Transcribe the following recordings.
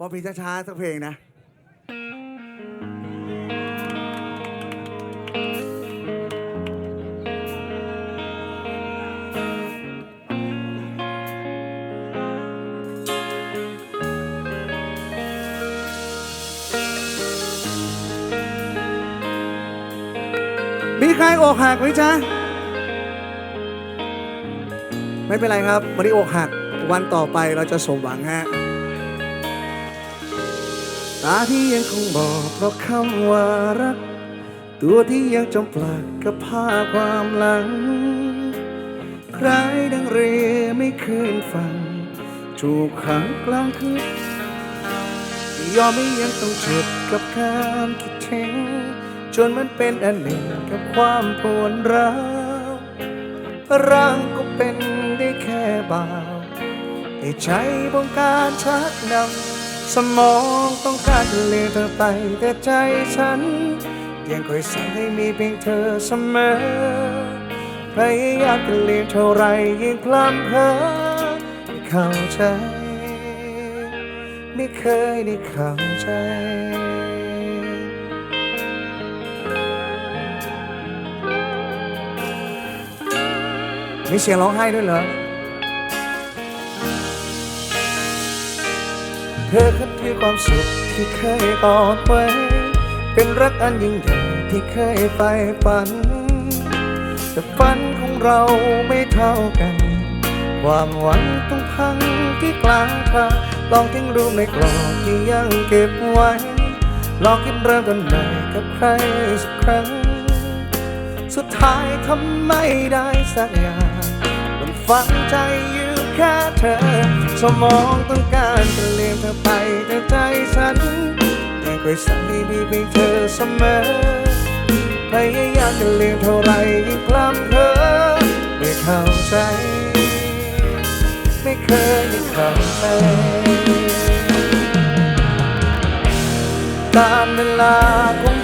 พอเพลงช้าๆสักเพลงนะ มีใครอกหักไหมจ๊ะ ไม่เป็นไรครับวันนี้อกหักวันต่อไปเราจะสมหวังฮะ ตาที่ยังคงบอกเพราะคำว่ารัก ตัวที่ยังจมปลักกับภาพความหลัง ใครดังเรไม่คืนฟังถูกขังกลางคืนยอมไม่ยังต้องเจ็บกับการคิดถึงจนมันเป็นอันหนึ่งกับความปวดร้าวร่างก็เป็นได้แค่บ่าวแต่ใจบงการชักนำ สมองต้องการจะเลือนเธอไป แต่ใจฉัน ยังคอยสั่งให้มีเพียงเธอเสมอพยายามจะเลือนเท่าไรยิ่งพลัมเพอไม่เข้าใจ ไม่เคยได้เข้าใจมีเสียงร้องไห้ด้วยเหรอ เธอคือความสุขที่เคยกอดไว้ เป็นรักอันยิ่งใหญ่ที่เคยใฝ่ฝัน แต่ฝันของเราไม่เท่ากัน ความหวังต้องพังที่กลางทางลองทิ้งรูปในกล่องที่ยังเก็บไว้ ลองคิดเริ่มต้นใหม่กับใครสักครั้ง สุดท้ายทำไม่ได้สักอย่างมันฝังใจอยู่แค่เธอ สมองต้องการจะเลี่ยงเธอไปแต่ใจฉันยังคอยสั่งให้มีเพียงเธอเสมอพยายามจะเลี่ยงเท่าไรยิ่งพลัมเพอไม่เข้าใจ ไม่เคยได้เข้าใจการเวลาคง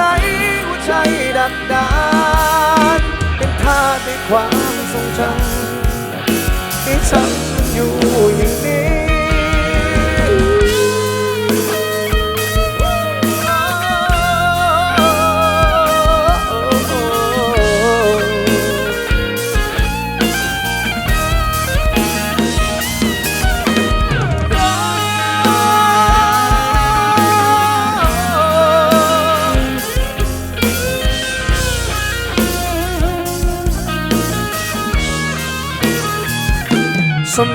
ใจหัวใจดักดานเป็นทาสในความทรงจำที่ฉันอยู่อย่างนี้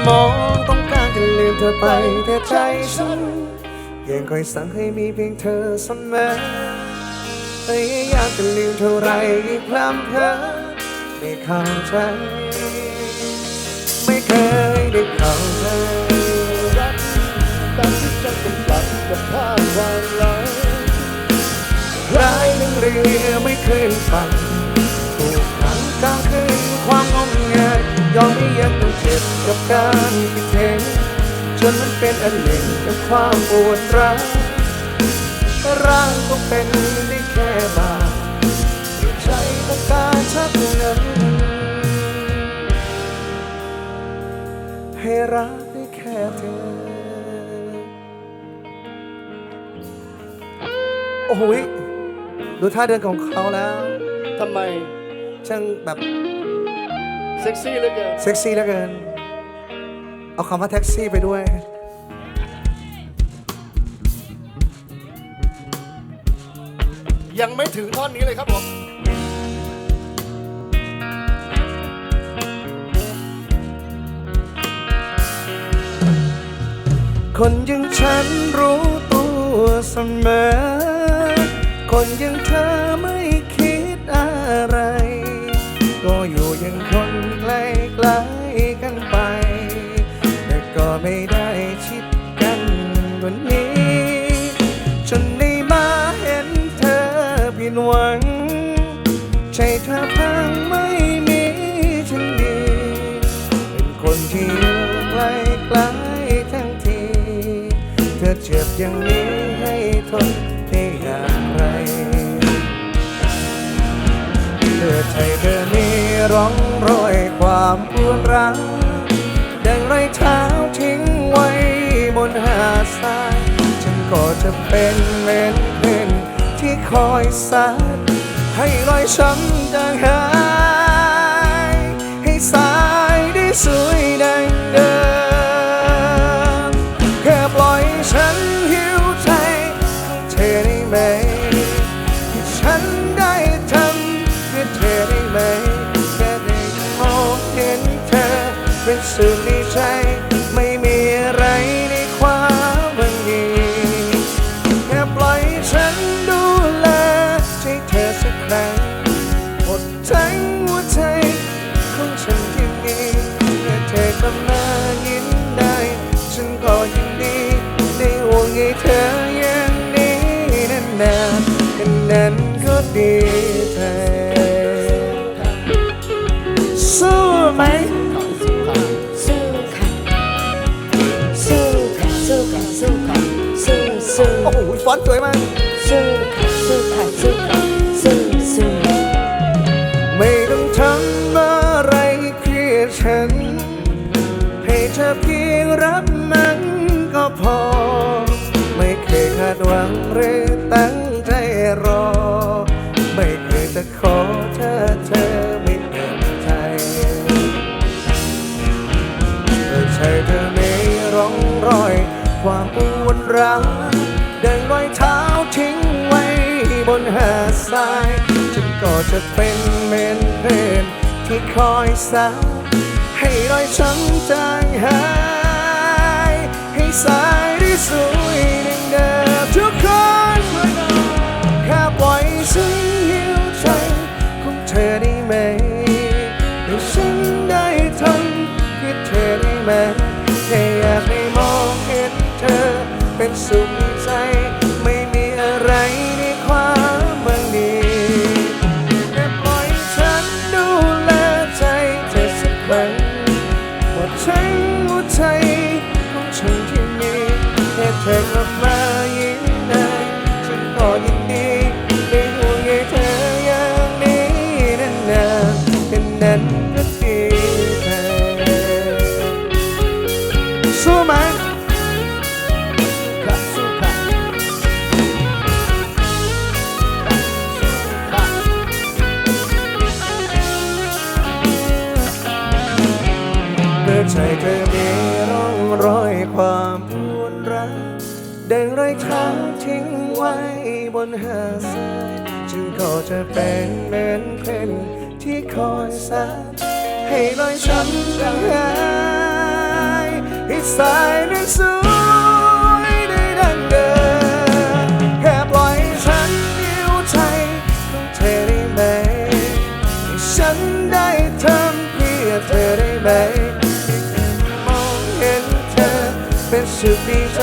มองต้องการจะลืมเธอไปแต่ใจฉันยังคอยสั่งให้มีเพียงเธอเสมอพยายามจะลืมเท่าไรยิ่งพลัมเพอไม่เข้าใจ ไม่เคยได้เข้าใจรักตามที่ฉันต้องปรับกับภาพความหลังร้ายหนึ่งเรือไม่เคืนฝั่ง ยอมให้ยังต้องเจ็บกับการคิดเห็นจนมันเป็นอันหนึ่งกับความปวดร้าวร่างก็เป็นได้แค่บาปใจต้องการชักเงินให้รักได้แค่เธอ โอ้โหดูท่าเดินของเขาแล้วทำไม ช่างแบบ ซ็กซี่เหลือเกินเซ็กซี่เหลือเกิน เอาคำว่าแท็กซี่ไปด้วย ยังไม่ถึงท่อนนี้เลยครับผมคนอยังฉันรู้ตัวเสมอ คนอยังเธอ ไม่ได้ชิดกันว่านี้ จนได้มาเห็นเธอผิดหวัง ใจเธอพังไม่มีฉันดี เป็นคนที่อยู่ใกล้ๆทั้งที เธอเจ็บอย่างนี้ให้ทนได้อย่างไรเลือใจเธอนี้ร้องรอยความปวดร้าว อยเท้าทิ้งไว้บนหาดทราย ฉันก็จะเป็นเหมือนเพื่อนที่คอยซัดให้รอยช้ำจางหาย ให้สายได้สวยดังเดิมแค่ปล่อยฉันหิวใจของเธอได้ไหมที่ฉัน สุขในใจ ไม่มีอะไรในความหวังดีแค่ปล่อยฉันดูแลใจเธอสักครั้งหมดทั้งหัวใจของฉันที่มีเมื่อเธอกลับมายิ้มได้ ฉันก็ยินดีได้ห่วงใยเธออย่างนี้นานๆแค่นั้นก็ดีใจสู้ไหม ฟอนต์สวยมากสู้ค่ะสู้ค่ะสู้ค่ะสู้สู้ไม่ต้องทำอะไรเครียดฉัน ให้เธอเพียงรับมันก็พอ ไม่เคยคาดหวังหรือตั้งใจรอ ไม่เคยจะขอถ้าเธอไม่เต็มใจเธอใช่เธอไม่ร่องรอย ความปวดร้าว บนหาดทรายฉันก็จะเป็นเมนเพื่อนที่คอยซักให้รอยช้ำจางหาย ให้สายได้สวยดังเดิมทุกคนแค่ปล่อยฉันหิวใจของเธอได้ไหมให้ฉันได้ทำเพื่อเธอได้ไหมแค่อยากได้มองเห็นเธอเป็นสุข หาดทรายจึงก็จะเป็นเหมือนเพื่อนที่คอยซักให้รอยช้ำจางหายให้สายนั้นสวยได้ดังเดิมแค่ปล่อยฉันหิวใจของเธอได้ไหมให้ฉันได้ทำเพื่อเธอได้ไหมมองเห็นเธอเป็นสุขดีใจ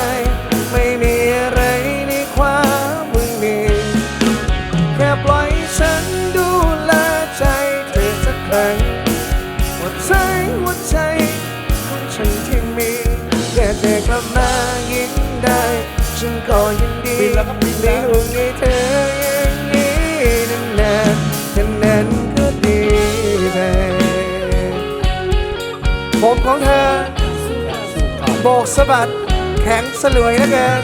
ฉันดูแลใจเธอสักครั้งหมดใจหัวใจของฉันที่มีแค่เธอกลับมายิ้มได้ ฉันก็ยินดีบินแล้วครับบินแล้ได้วห่วงใยเธออย่างนี้นานๆแค่นั้นก็ดีใจผมของเธอโบกสะบัดแข็งสลวยเหลือเกิน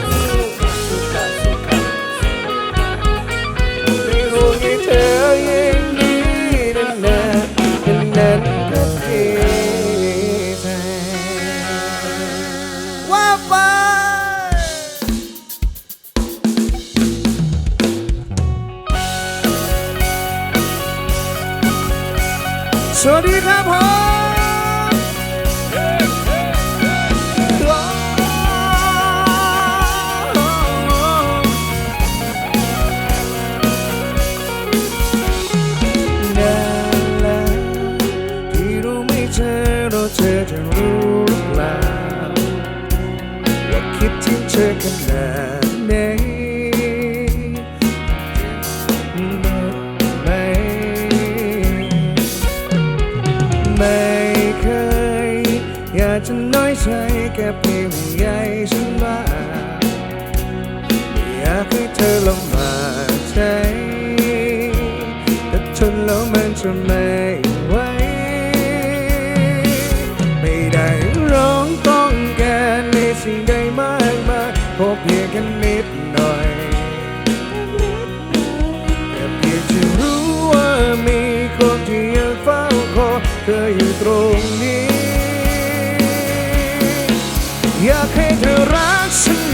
จะน้อยใจแค่เพียงใยฉันมาไม่อยากให้เธอลงมาใจแต่ทนแล้วมันจะไม่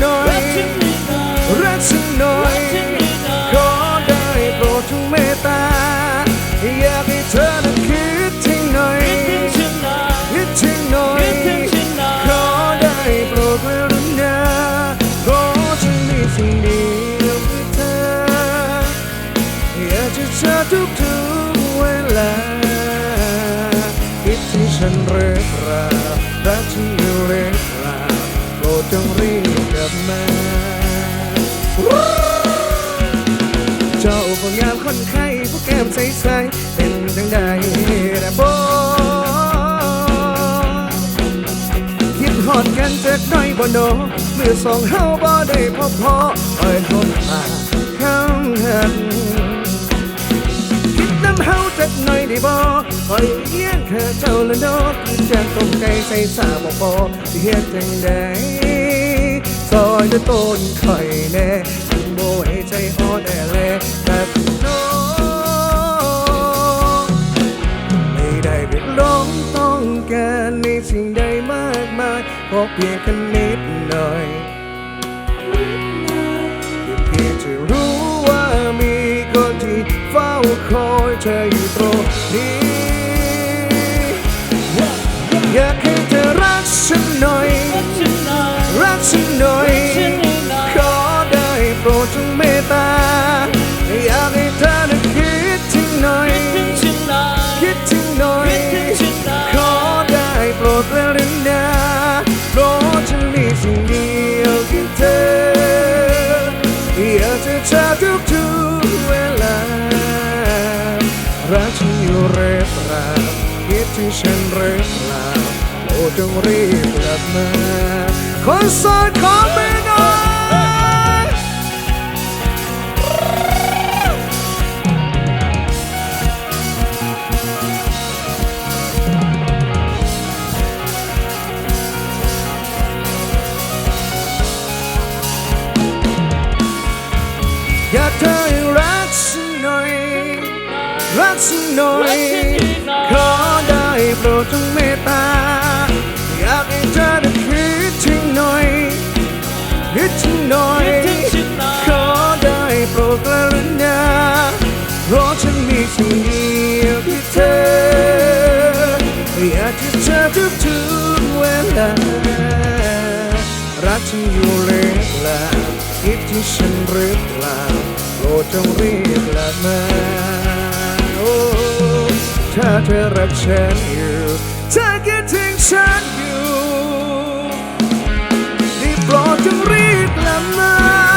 หน่อยรักฉันหน่อยขอได้โปรดจงเมตตาอยากให้เธอนั้นคิดถึงหน่อยคิดถึงหน่อยขอได้โปรดกรุณาเพราะฉันมีสิ่งเดียวคือเธออยากจะเจอทุกทุกๆเวลาคิดถึงฉันเรื่อยเปล่ารักฉันอยู่เรื่อยเปล่า มา เจ้าผู้งามคนไข้ผู้แก้มใสๆเป็นจังใดระบคิดหอดกันจากน่อยบ่โนเมื่อสองเฮาบ่ได้พบพอคอยทนมาข้างหันคิดน้ำเฮาจักหน่อยได้บ่คอยเลี้ยงเธอเจ้าละเนอคือจาต้มไก่ใส่สาบ่พอสิเฮ็ดจังใด ซอยด้วยต้นไข่แน่ถึงโบยให้ใจอ่อนแอแลแต่น้องไม่ได้เรียกร้องต้องการในสิ่งใดมากมายขอเพียงแค่ จงรีบกลับมาคนโสดขอไปหน่อยอยากเธอให้รักฉันหน่อย รักฉันหน่อย ขอได้โปรดจงเมตตา น่อย ขอได้โปรดกรุณาเพราะฉันมีสิ่งเดียวที่เธอ อยากจะเจอทุกทุกเวลา รักฉันอยู่หรือเปล่าคิดที่ฉันหรือเปล่าโปรดจงรีบกลับมาโอ้ถ้าเธอรักฉันอยู่ถ้าคิดถึงฉันอยู่ จึงรีบกลับมา